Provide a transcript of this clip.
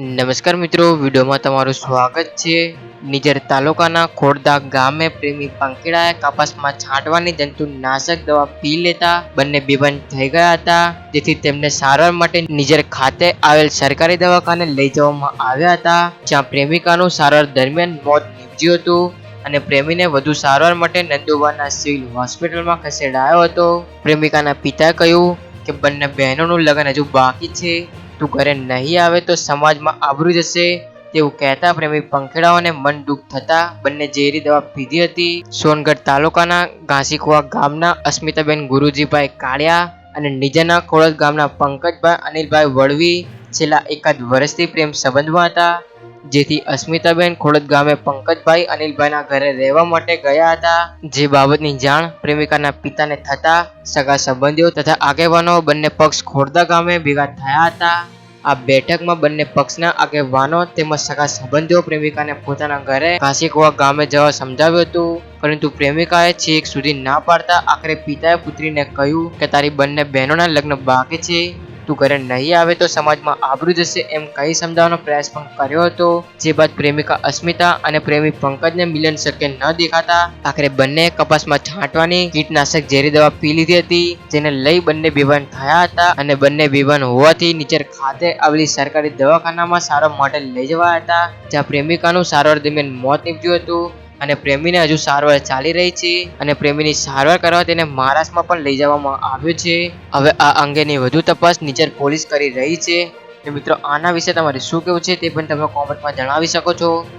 નમસ્કાર મિત્રો, વિડીયોમાં તમારું સ્વાગત છે. નિજર તાલુકાના ખોડદા ગામે પ્રેમી પંખીડાએ કપાસમાં છાંટવાની જંતુનાશક દવા પી લેતા બંને બેભાન થઈ ગયા હતા. જેથી તેમને સારવાર માટે નિજર ખાતે આવેલ સરકારી દવાખાને લઈ જવામાં આવ્યા હતા, જ્યાં પ્રેમિકાનું સારવાર દરમિયાન મોત નીપજ્યું હતું અને પ્રેમીને વધુ સારવાર માટે નંદુબાના સિવિલ હોસ્પિટલમાં ખસેડાયો હતો. પ્રેમિકાના પિતાએ કહ્યું કે, બંને બહેનોનું લગ્ન હજુ બાકી છે. તું ઘરે નહીં આવે તો સમાજમાં આબરૂ જશે તેવું કહેતા પ્રેમી પંખેડાઓને મન દુઃખ થતા બંને ઝેરી દવા પીધી હતી. સોનગઢ તાલુકાના ઘાસીકુવા ગામના અસ્મિતાબેન ગુરુજીભાઈ કાળિયા અને નીજાના ખોડદ ગામના પંકજભાઈ અનિલભાઈ વળવી છેલ્લા એકાદ વર્ષથી પ્રેમ સંબંધમાં હતા, જેથી અસ્મિતાબેન ખોડદ ગામે પંકજભાઈ અનિલભાઈના ઘરે રહેવા માટે ગયા હતા. જે બાબતની જાણ પ્રેમિકાના પિતાને થતા સગા સંબંધીઓ તથા આગેવાનો બંને પક્ષ ખોડદા ગામે ભેગા થયા હતા. આ બેઠકમાં બંને પક્ષના આગેવાનો તેમજ સગા સંબંધીઓ પ્રેમિકાને પોતાના ઘરે કાશીકુવા ગામે જવા સમજાવ્યું હતું. પરંતુ પ્રેમિકાએ છેક સુધી ના પાડતા આખરે પિતાએ પુત્રીને કહ્યું કે તારી બંને બહેનોના લગ્ન બાકી છે. તું ઘરે નહીં આવે તો સમાજમાં આબરૂ જશે એમ કહી સમજાવવાનો પ્રયાસ પણ કર્યો હતો. જે બાદ પ્રેમિકા અસ્મિતા અને પ્રેમી પંકજને મિલન શક્ય ન દેખાતા આખરે બંને કપાસમાં છાંટવાની કીટનાશક ઝેરી દવા પી લીધી હતી, જેને લઈ બંને બેભાન થયા હતા અને બંને બેભાન હોવાથી નીચે ખાતે આવેલી સરકારી દવાખાનામાં સારવાર માટે લઈ જવાયા હતા, જ્યાં પ્રેમિકાનું સારવાર દરમિયાન મોત નીપજ્યું હતું. અને પ્રેમીને હજુ સારવાર ચાલી રહી છે અને પ્રેમીની સારવાર કરવા તેને મહારાષ્ટ્રમાં પણ લઈ જવામાં આવ્યો છે. હવે આ અંગેની વધુ તપાસ નીચર પોલીસ કરી રહી છે. તો મિત્રો, આના વિશે તમારે શું કહેવું છે તે પણ તમે કોમેન્ટમાં જણાવી શકો છો.